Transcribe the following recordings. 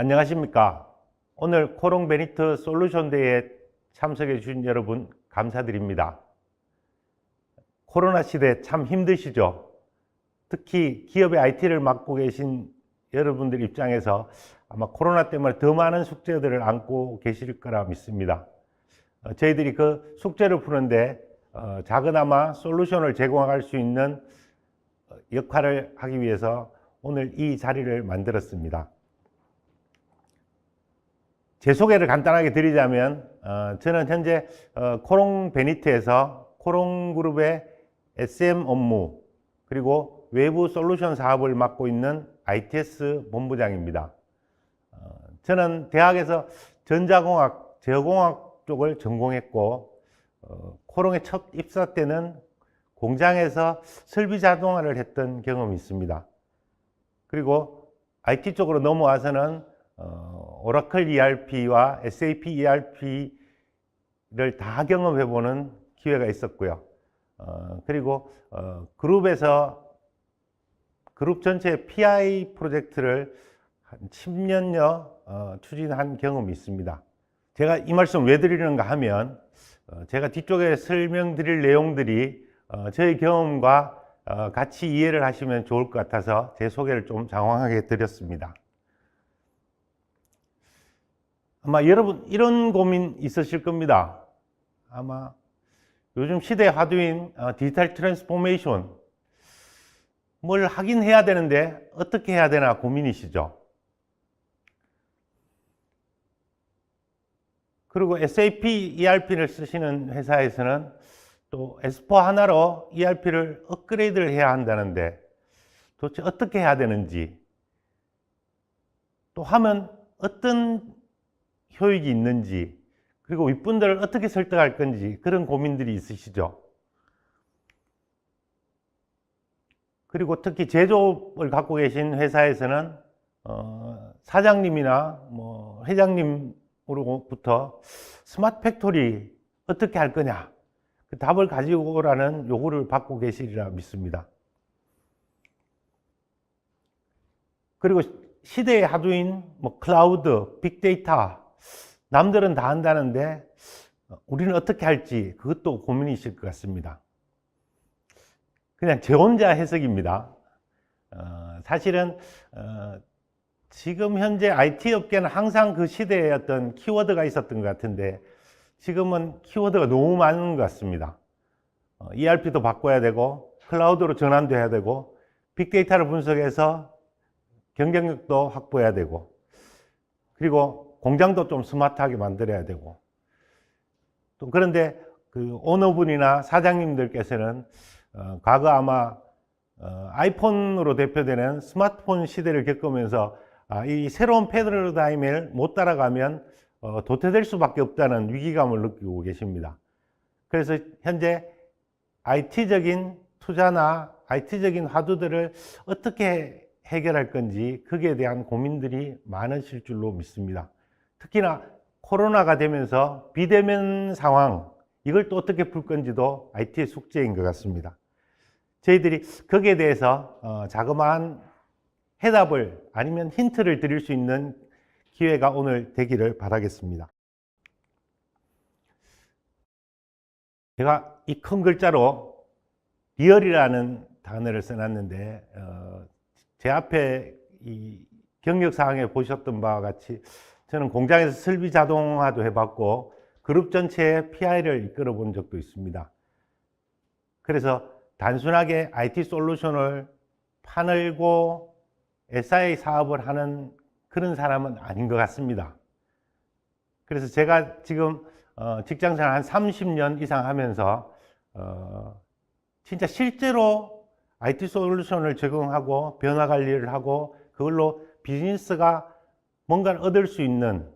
안녕하십니까. 오늘 코롱 베니트 솔루션 대회에 참석해 주신 여러분 감사드립니다. 코로나 시대 참 힘드시죠? 특히 기업의 IT를 맡고 계신 여러분들 입장에서 아마 코로나 때문에 더 많은 숙제들을 안고 계실 거라 믿습니다. 어, 저희들이 그 숙제를 푸는데 어, 작은아마 솔루션을 제공할 수 있는 어, 역할을 하기 위해서 오늘 이 자리를 만들었습니다. 제 소개를 간단하게 드리자면 어, 저는 현재 어, 코롱 베니트에서 코롱 그룹의 SM 업무 그리고 외부 솔루션 사업을 맡고 있는 ITS 본부장입니다. 어, 저는 대학에서 전자공학, 제어공학 쪽을 전공했고 어, 코롱의 첫 입사 때는 공장에서 설비 자동화를 했던 경험이 있습니다. 그리고 IT 쪽으로 넘어와서는 어, 오라클 ERP와 SAP ERP를 다 경험해 보는 기회가 있었고요. 어, 그리고 어, 그룹에서 그룹 전체 PI 프로젝트를 한 10년여 어, 추진한 경험이 있습니다. 제가 이 말씀 왜 드리는가 하면 어, 제가 뒤쪽에 설명드릴 내용들이 어, 저의 경험과 어, 같이 이해를 하시면 좋을 것 같아서 제 소개를 좀 장황하게 드렸습니다. 아마 여러분 이런 고민 있으실 겁니다. 아마 요즘 시대 화두인 어, 디지털 트랜스포메이션 뭘 하긴 해야 되는데 어떻게 해야 되나 고민이시죠. 그리고 SAP ERP를 쓰시는 회사에서는 또 S4 하나로 ERP를 업그레이드를 해야 한다는데 도대체 어떻게 해야 되는지 또 하면 어떤 효익이 있는지 그리고 윗분들을 어떻게 설득할 건지 그런 고민들이 있으시죠. 그리고 특히 제조업을 갖고 계신 회사에서는 어, 사장님이나 뭐 회장님으로부터 스마트 팩토리 어떻게 할 거냐 그 답을 가지고 오라는 요구를 받고 계시리라 믿습니다. 그리고 시대의 하두인 뭐 클라우드, 빅데이터 남들은 다 한다는데 우리는 어떻게 할지 그것도 고민이실 것 같습니다. 그냥 제 혼자 해석입니다. 어, 사실은 어, 지금 현재 IT 업계는 항상 그 시대의 어떤 키워드가 있었던 것 같은데 지금은 키워드가 너무 많은 것 같습니다. 어, ERP도 바꿔야 되고 클라우드로 전환도 해야 되고 빅데이터를 분석해서 경쟁력도 확보해야 되고 그리고 공장도 좀 스마트하게 만들어야 되고 또 그런데 그 오너분이나 사장님들께서는 어, 과거 아마 어, 아이폰으로 대표되는 스마트폰 시대를 겪으면서 아, 이 새로운 패러다임을 못 따라가면 어, 도태될 수밖에 없다는 위기감을 느끼고 계십니다. 그래서 현재 IT적인 투자나 IT적인 화두들을 어떻게 해결할 건지 거기에 대한 고민들이 많으실 줄로 믿습니다. 특히나 코로나가 되면서 비대면 상황 이걸 또 어떻게 풀 건지도 IT의 숙제인 것 같습니다. 저희들이 거기에 대해서 어, 자그마한 해답을 아니면 힌트를 드릴 수 있는 기회가 오늘 되기를 바라겠습니다. 제가 이 큰 글자로 리얼이라는 단어를 써놨는데 어, 제 앞에 이 경력 사항에 보셨던 바와 같이 저는 공장에서 설비 자동화도 해봤고 그룹 전체의 PI를 이끌어 본 적도 있습니다. 그래서 단순하게 IT 솔루션을 파늘고 SI 사업을 하는 그런 사람은 아닌 것 같습니다. 그래서 제가 지금 어, 직장생활 한 30년 이상 하면서 어, 진짜 실제로 IT 솔루션을 적용하고 변화 관리를 하고 그걸로 비즈니스가 뭔가를 얻을 수 있는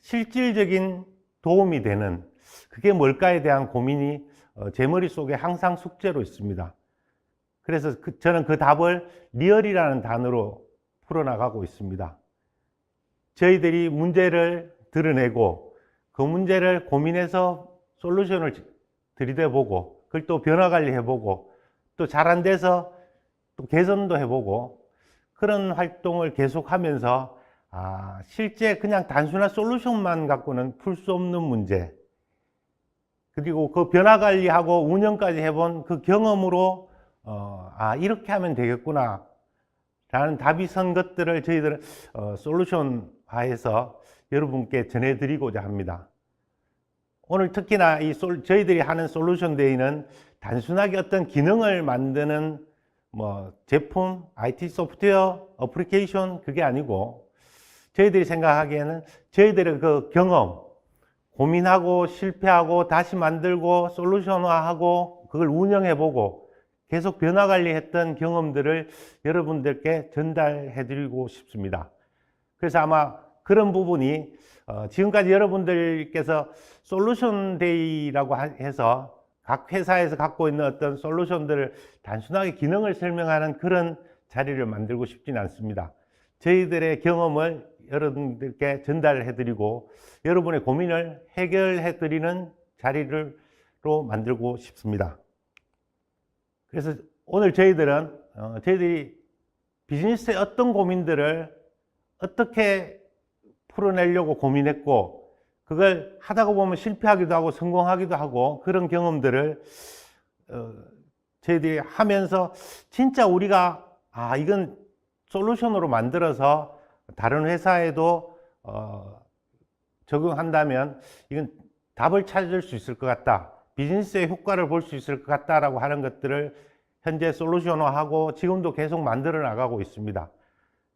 실질적인 도움이 되는 그게 뭘까에 대한 고민이 어, 제 머릿속에 항상 숙제로 있습니다. 그래서 그, 저는 그 답을 리얼이라는 단어로 풀어나가고 있습니다. 저희들이 문제를 드러내고 그 문제를 고민해서 솔루션을 들이대보고 그걸 또 변화 관리해보고 또 잘 안 돼서 또 개선도 해보고 그런 활동을 계속하면서 아, 실제 그냥 단순한 솔루션만 갖고는 풀 수 없는 문제. 그리고 그 변화 관리하고 운영까지 해본 그 경험으로 어, 아 이렇게 하면 되겠구나 라는 답이 선 것들을 저희들은 어, 솔루션화해서 여러분께 전해드리고자 합니다. 오늘 특히나 이 솔, 저희들이 하는 솔루션 데이는 단순하게 어떤 기능을 만드는 뭐 제품, IT 소프트웨어, 어플리케이션 그게 아니고 저희들이 생각하기에는 저희들의 그 경험, 고민하고 실패하고 다시 만들고 솔루션화하고 그걸 운영해보고 계속 변화 관리했던 경험들을 여러분들께 전달해드리고 싶습니다. 그래서 아마 그런 부분이 어, 지금까지 여러분들께서 솔루션 데이라고 하- 해서 각 회사에서 갖고 있는 어떤 솔루션들을 단순하게 기능을 설명하는 그런 자리를 만들고 싶지는 않습니다. 저희들의 경험을 여러분들께 전달해 드리고 여러분의 고민을 해결해 드리는 자리를 로 만들고 싶습니다. 그래서 오늘 저희들은 어, 저희들이 비즈니스의 어떤 고민들을 어떻게 풀어내려고 고민했고 그걸 하다가 보면 실패하기도 하고 성공하기도 하고 그런 경험들을 어, 저희들이 하면서 진짜 우리가 아 이건 솔루션으로 만들어서 다른 회사에도 어, 적용한다면 이건 답을 찾을 수 있을 것 같다. 비즈니스의 효과를 볼 수 있을 것 같다라고 하는 것들을 현재 솔루션화하고 지금도 계속 만들어 나가고 있습니다.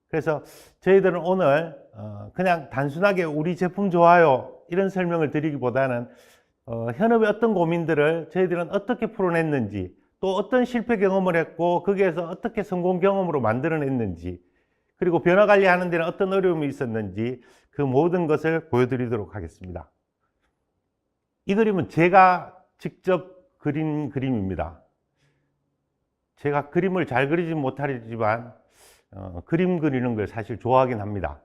그래서 저희들은 오늘 어, 그냥 단순하게 우리 제품 좋아요 이런 설명을 드리기보다는 어, 현업의 어떤 고민들을 저희들은 어떻게 풀어냈는지 또 어떤 실패 경험을 했고 거기에서 어떻게 성공 경험으로 만들어냈는지 그리고 변화 관리하는 데는 어떤 어려움이 있었는지 그 모든 것을 보여드리도록 하겠습니다. 이 그림은 제가 직접 그린 그림입니다. 제가 그림을 잘 그리지 못하지만 어, 그림 그리는 걸 사실 좋아하긴 합니다.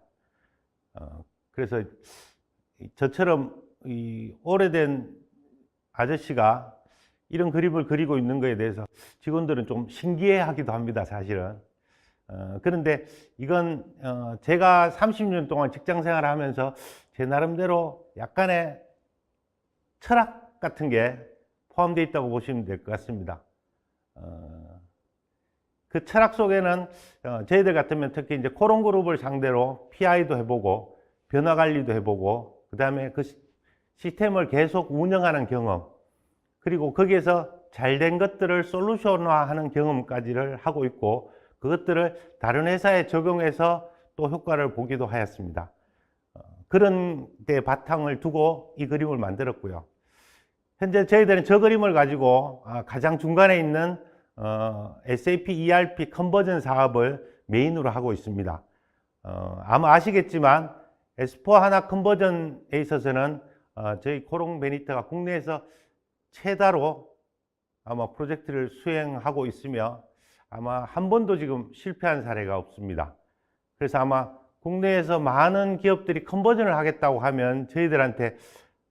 어, 그래서 이- 저처럼 이 오래된 아저씨가 이런 그림을 그리고 있는 것에 대해서 직원들은 좀 신기해 하기도 합니다. 사실은. 어, 그런데 이건 어, 제가 30년 동안 직장 생활을 하면서 제 나름대로 약간의 철학 같은 게 포함되어 있다고 보시면 될 것 같습니다. 어, 그 철학 속에는 어, 저희들 같으면 특히 이제 코론 그룹을 상대로 PI도 해보고 변화 관리도 해보고 그 다음에 그 시- 시스템을 계속 운영하는 경험 그리고 거기에서 잘 된 것들을 솔루션화하는 경험까지를 하고 있고 그것들을 다른 회사에 적용해서 또 효과를 보기도 하였습니다. 어, 그런 데 바탕을 두고 이 그림을 만들었고요. 현재 저희들은 저 그림을 가지고 아, 가장 중간에 있는 어, SAP ERP 컨버전 사업을 메인으로 하고 있습니다. 어, 아마 아시겠지만 S4 하나 컨버전에 있어서는 어, 저희 코롱 베니트가 국내에서 최다로 아마 프로젝트를 수행하고 있으며 아마 한 번도 지금 실패한 사례가 없습니다. 그래서 아마 국내에서 많은 기업들이 컨버전을 하겠다고 하면 저희들한테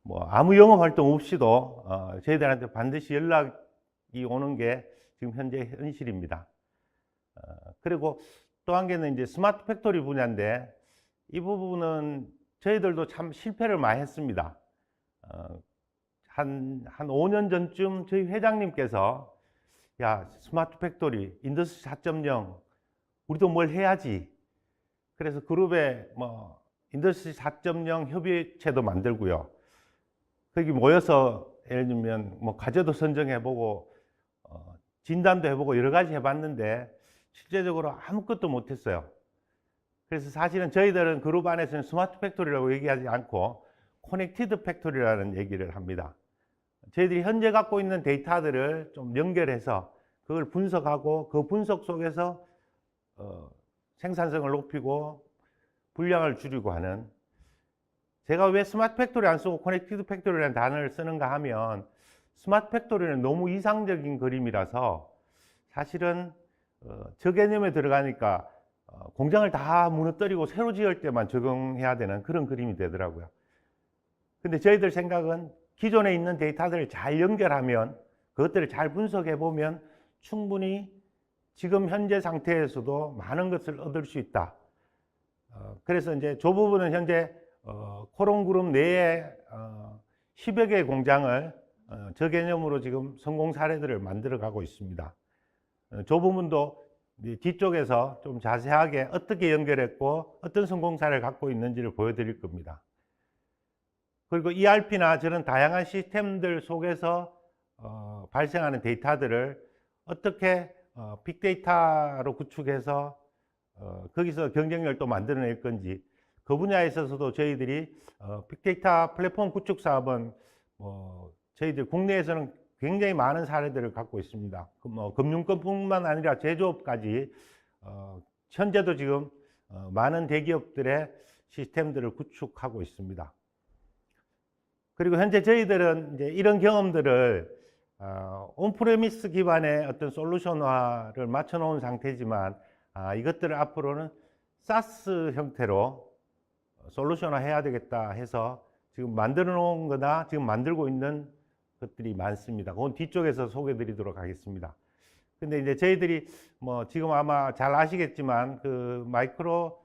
뭐 아무 영업 활동 없이도 어, 저희들한테 반드시 연락이 오는 게 지금 현재 현실입니다. 어, 그리고 또 한 개는 이제 스마트 팩토리 분야인데 이 부분은 저희들도 참 실패를 많이 했습니다. 어, 한, 한 5년 전쯤 저희 회장님께서 야, 스마트 팩토리, 인더스트리 4.0, 우리도 뭘 해야지. 그래서 그룹에 뭐, 인더스트리 4.0 협의체도 만들고요. 거기 모여서 예를 들면 뭐 과제도 선정해보고, 어, 진단도 해보고 여러 가지 해봤는데, 실제적으로 아무것도 못했어요. 그래서 사실은 저희들은 그룹 안에서는 스마트 팩토리라고 얘기하지 않고, 커넥티드 팩토리라는 얘기를 합니다. 저희들이 현재 갖고 있는 데이터들을 좀 연결해서 그걸 분석하고 그 분석 속에서 어, 생산성을 높이고 분량을 줄이고 하는 제가 왜 스마트 팩토리 안 쓰고 커넥티드 팩토리라는 단어를 쓰는가 하면 스마트 팩토리는 너무 이상적인 그림이라서 사실은 어, 저 개념에 들어가니까 어, 공장을 다 무너뜨리고 새로 지을 때만 적용해야 되는 그런 그림이 되더라고요. 근데 저희들 생각은 기존에 있는 데이터들을 잘 연결하면 그것들을 잘 분석해 보면 충분히 지금 현재 상태에서도 많은 것을 얻을 수 있다. 어, 그래서 이제 저 부분은 현재 어, 코롱그룹 내에 어, 10여 개의 공장을 어, 저 개념으로 지금 성공 사례들을 만들어 가고 있습니다. 어, 저 부분도 뒤쪽에서 좀 자세하게 어떻게 연결했고 어떤 성공 사례를 갖고 있는지를 보여드릴 겁니다. 그리고 ERP나 저런 다양한 시스템들 속에서 어, 발생하는 데이터들을 어떻게 어, 빅데이터로 구축해서 어, 거기서 경쟁력을 또 만들어낼 건지 그 분야에 있어서도 저희들이 어, 빅데이터 플랫폼 구축 사업은 뭐 저희들 국내에서는 굉장히 많은 사례들을 갖고 있습니다. 그뭐 금융권뿐만 아니라 제조업까지 어, 현재도 지금 어, 많은 대기업들의 시스템들을 구축하고 있습니다. 그리고 현재 저희들은 이제 이런 경험들을 어, 온프레미스 기반의 어떤 솔루션화를 맞춰 놓은 상태지만 아, 이것들을 앞으로는 사스 형태로 솔루션화 해야 되겠다 해서 지금 만들어 놓은 거나 지금 만들고 있는 것들이 많습니다. 그건 뒤쪽에서 소개해 드리도록 하겠습니다. 근데 이제 저희들이 뭐 지금 아마 잘 아시겠지만 그 마이크로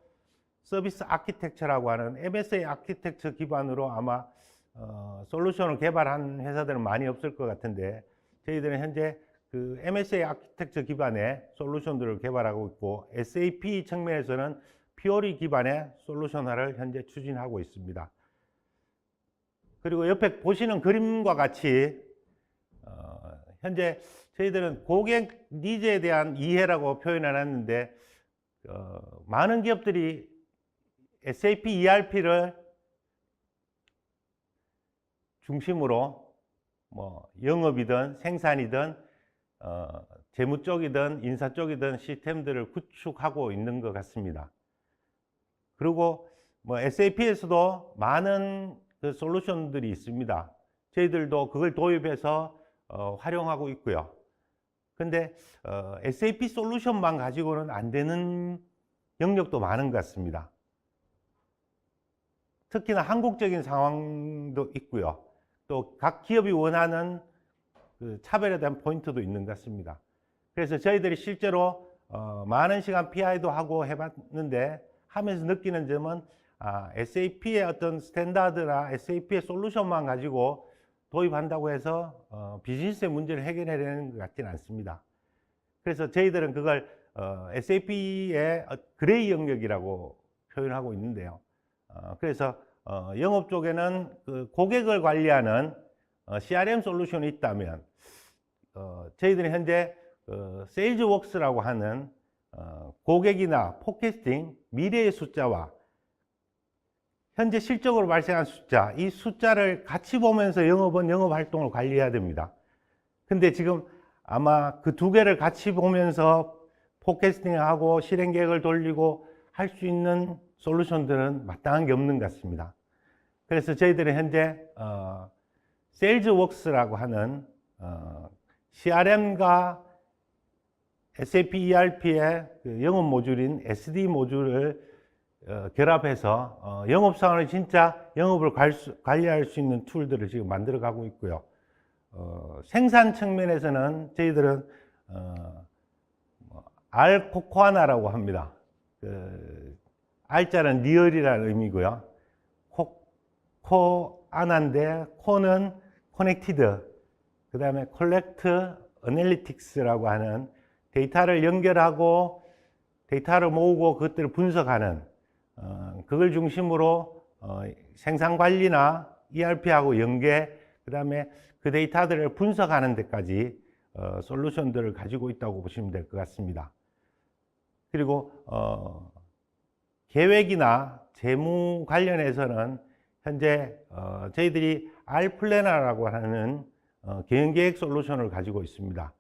서비스 아키텍처라고 하는 MSA 아키텍처 기반으로 아마 어, 솔루션을 개발한 회사들은 많이 없을 것 같은데 저희들은 현재 그 MSA 아키텍처 기반의 솔루션들을 개발하고 있고 SAP 측면에서는 피오리 기반의 솔루션화를 현재 추진하고 있습니다. 그리고 옆에 보시는 그림과 같이 어, 현재 저희들은 고객 니즈에 대한 이해라고 표현해 놨는데 어, 많은 기업들이 SAP ERP를 중심으로 뭐 영업이든 생산이든 어, 재무 쪽이든 인사 쪽이든 시스템들을 구축하고 있는 것 같습니다. 그리고 뭐 SAP에서도 많은 그 솔루션들이 있습니다. 저희들도 그걸 도입해서 어, 활용하고 있고요. 근데 어, SAP 솔루션만 가지고는 안 되는 영역도 많은 것 같습니다. 특히나 한국적인 상황도 있고요. 또 각 기업이 원하는 그 차별에 대한 포인트도 있는 것 같습니다. 그래서 저희들이 실제로 어, 많은 시간 PI도 하고 해봤는데 하면서 느끼는 점은 아, SAP의 어떤 스탠다드나 SAP의 솔루션만 가지고 도입한다고 해서 어, 비즈니스의 문제를 해결해내는 것 같지는 않습니다. 그래서 저희들은 그걸 어, SAP의 그레이 영역이라고 표현하고 있는데요. 어, 그래서 어, 영업 쪽에는 그 고객을 관리하는 어, CRM 솔루션이 있다면 어, 저희들은 현재 어, 세일즈웍스라고 하는 어, 고객이나 포캐스팅 미래의 숫자와 현재 실적으로 발생한 숫자, 이 숫자를 같이 보면서 영업은 영업 활동을 관리해야 됩니다. 근데 지금 아마 그 두 개를 같이 보면서 포캐스팅하고 실행 계획을 돌리고 할 수 있는 솔루션들은 마땅한 게 없는 것 같습니다. 그래서 저희들은 현재 어, 세일즈웍스라고 하는 어, CRM과 SAP ERP의 그 영업 모듈인 SD 모듈을 어, 결합해서 어, 영업 상황을 진짜 영업을 관리할 수 있는 툴들을 지금 만들어 가고 있고요. 어, 생산 측면에서는 저희들은 어, 뭐, 알코코아나라고 합니다. 그, 알자는 리얼이라는 의미고요. 코, 코아나인데 코는 커넥티드, 그 다음에 콜렉트 어널리틱스라고 하는 데이터를 연결하고 데이터를 모으고 그것들을 분석하는 어, 그걸 중심으로 어, 생산 관리나 ERP하고 연계 그 다음에 그 데이터들을 분석하는 데까지 어, 솔루션들을 가지고 있다고 보시면 될 것 같습니다. 그리고 어, 계획이나 재무 관련해서는 현재 어, 저희들이 R플래너라고 하는 어, 경영계획 솔루션을 가지고 있습니다.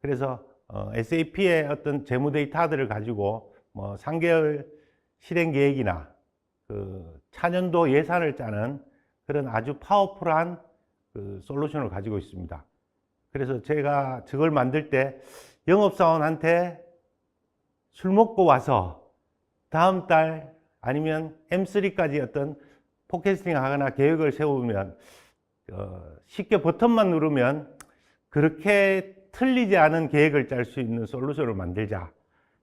그래서 어, SAP의 어떤 재무 데이터들을 가지고 뭐 3개월 실행 계획이나 그 차년도 예산을 짜는 그런 아주 파워풀한 그 솔루션을 가지고 있습니다. 그래서 제가 저걸 만들 때 영업사원한테 술 먹고 와서 다음 달 아니면 M3까지 어떤 포캐스팅 하거나 계획을 세우면 어, 쉽게 버튼만 누르면 그렇게 틀리지 않은 계획을 짤 수 있는 솔루션을 만들자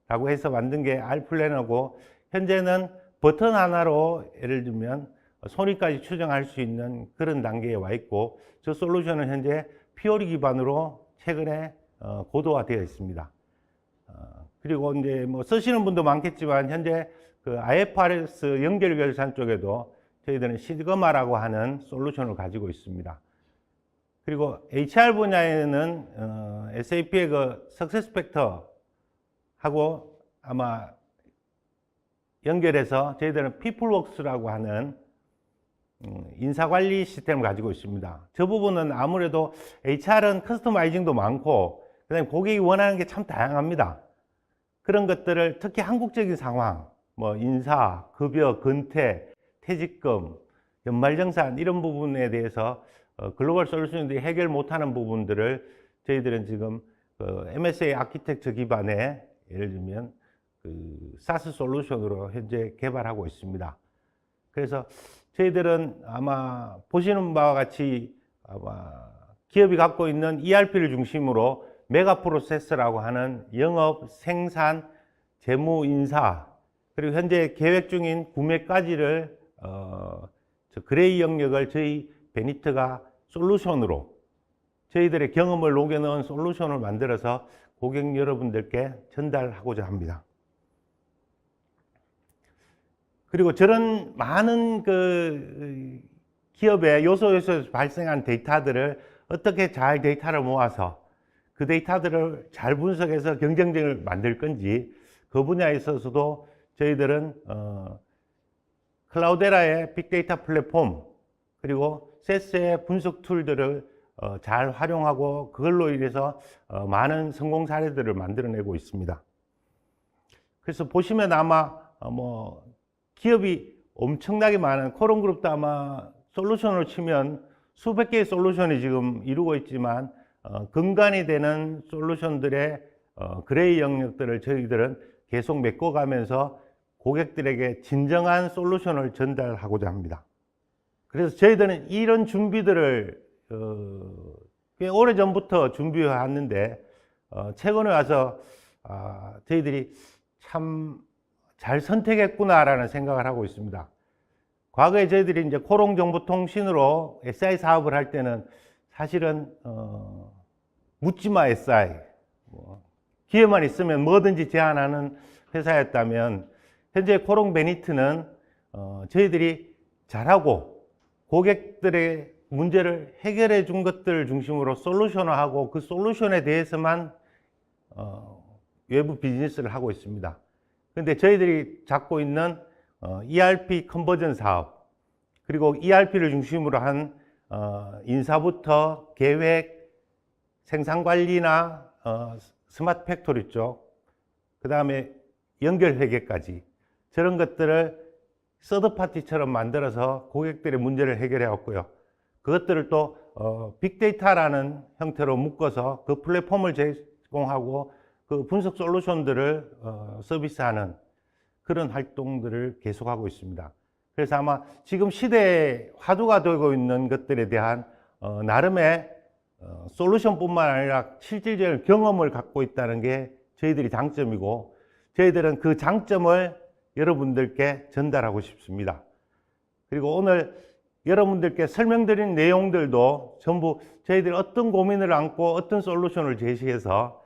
라고 해서 만든 게 R플래너고 현재는 버튼 하나로 예를 들면 손익까지 추정할 수 있는 그런 단계에 와 있고 저 솔루션은 현재 피오리 기반으로 최근에 어, 고도화되어 있습니다. 어, 그리고 이제 뭐 쓰시는 분도 많겠지만 현재 그 IFRS 연결 결산 쪽에도 저희들은 시그마라고 하는 솔루션을 가지고 있습니다. 그리고 HR 분야에는 어, SAP의 그 석세스 팩터 하고 아마 연결해서 저희들은 피플웍스라고 하는 음, 인사관리 시스템을 가지고 있습니다. 저 부분은 아무래도 HR은 커스터마이징도 많고 그다음에 고객이 원하는 게 참 다양합니다. 그런 것들을 특히 한국적인 상황, 뭐 인사, 급여, 근태, 퇴직금, 연말정산 이런 부분에 대해서 어, 글로벌 솔루션들이 해결 못하는 부분들을 저희들은 지금 그 MSA 아키텍처 기반의 예를 들면 그 사스 솔루션으로 현재 개발하고 있습니다. 그래서 저희들은 아마 보시는 바와 같이 아마 기업이 갖고 있는 ERP를 중심으로 메가 프로세스라고 하는 영업, 생산, 재무, 인사 그리고 현재 계획 중인 구매까지를 어, 저 그레이 영역을 저희 베니트가 솔루션으로 저희들의 경험을 녹여 넣은 솔루션을 만들어서 고객 여러분들께 전달하고자 합니다. 그리고 저런 많은 그 기업의 요소 요소에서 발생한 데이터들을 어떻게 잘 데이터를 모아서 그 데이터들을 잘 분석해서 경쟁력을 만들 건지 그 분야에 있어서도 저희들은 어, 클라우데라의 빅데이터 플랫폼 그리고 세스의 분석 툴들을 어, 잘 활용하고 그걸로 인해서 어, 많은 성공 사례들을 만들어내고 있습니다. 그래서 보시면 아마 어, 뭐 기업이 엄청나게 많은 코론 그룹도 아마 솔루션을 치면 수백 개의 솔루션이 지금 이루고 있지만 어, 근간이 되는 솔루션들의 어, 그레이 영역들을 저희들은 계속 메꿔가면서 고객들에게 진정한 솔루션을 전달하고자 합니다. 그래서 저희들은 이런 준비들을 어, 꽤 오래 전부터 준비해 왔는데 어, 최근에 와서 아, 저희들이 참 잘 선택했구나라는 생각을 하고 있습니다. 과거에 저희들이 이제 코롱 정보통신으로 SI 사업을 할 때는 사실은 어, 묻지마 SI 뭐, 기회만 있으면 뭐든지 제안하는 회사였다면 현재 코롱 베니트는 어, 저희들이 잘하고 고객들의 문제를 해결해 준 것들 중심으로 솔루션을 하고 그 솔루션에 대해서만 어, 외부 비즈니스를 하고 있습니다. 근데 저희들이 잡고 있는 어, ERP 컨버전 사업 그리고 ERP를 중심으로 한 어, 인사부터 계획, 생산 관리나 어, 스마트 팩토리 쪽, 그 다음에 연결 회계까지 저런 것들을 서드 파티처럼 만들어서 고객들의 문제를 해결해 왔고요. 그것들을 또 어, 빅데이터라는 형태로 묶어서 그 플랫폼을 제공하고 그 분석 솔루션들을 어, 서비스하는 그런 활동들을 계속하고 있습니다. 그래서 아마 지금 시대에 화두가 되고 있는 것들에 대한 어, 나름의 어, 솔루션뿐만 아니라 실질적인 경험을 갖고 있다는 게 저희들이 장점이고 저희들은 그 장점을 여러분들께 전달하고 싶습니다. 그리고 오늘 여러분들께 설명드린 내용들도 전부 저희들이 어떤 고민을 안고 어떤 솔루션을 제시해서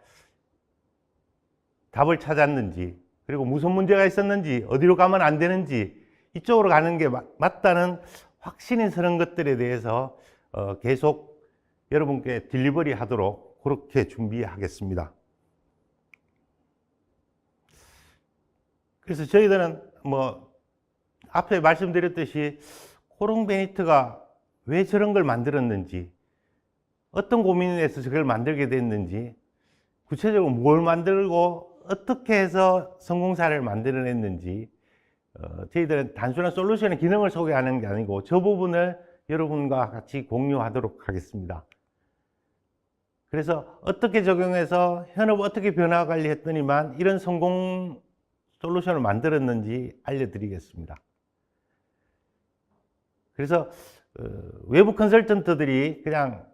답을 찾았는지 그리고 무슨 문제가 있었는지 어디로 가면 안 되는지 이쪽으로 가는 게 맞다는 확신이 서는 것들에 대해서 어, 계속 여러분께 딜리버리 하도록 그렇게 준비하겠습니다. 그래서 저희들은 뭐 앞에 말씀드렸듯이 코롱 베니트가 왜 저런 걸 만들었는지 어떤 고민에서 저걸 만들게 됐는지 구체적으로 뭘 만들고 어떻게 해서 성공 사례를 만들어냈는지 어, 저희들은 단순한 솔루션의 기능을 소개하는 게 아니고 저 부분을 여러분과 같이 공유하도록 하겠습니다. 그래서 어떻게 적용해서 현업 어떻게 변화 관리했더니만 이런 성공 솔루션을 만들었는지 알려드리겠습니다. 그래서 어, 외부 컨설턴트들이 그냥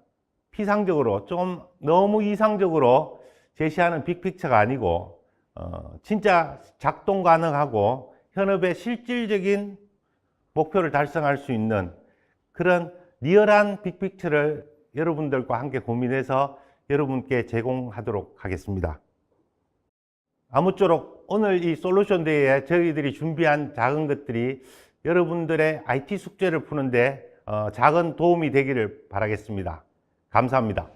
피상적으로 좀 너무 이상적으로 제시하는 빅픽처가 아니고 어, 진짜 작동 가능하고 현업의 실질적인 목표를 달성할 수 있는 그런 리얼한 빅픽처를 여러분들과 함께 고민해서 여러분께 제공하도록 하겠습니다. 아무쪼록 오늘 이 솔루션 대회에 저희들이 준비한 작은 것들이 여러분들의 IT 숙제를 푸는데 어, 작은 도움이 되기를 바라겠습니다. 감사합니다.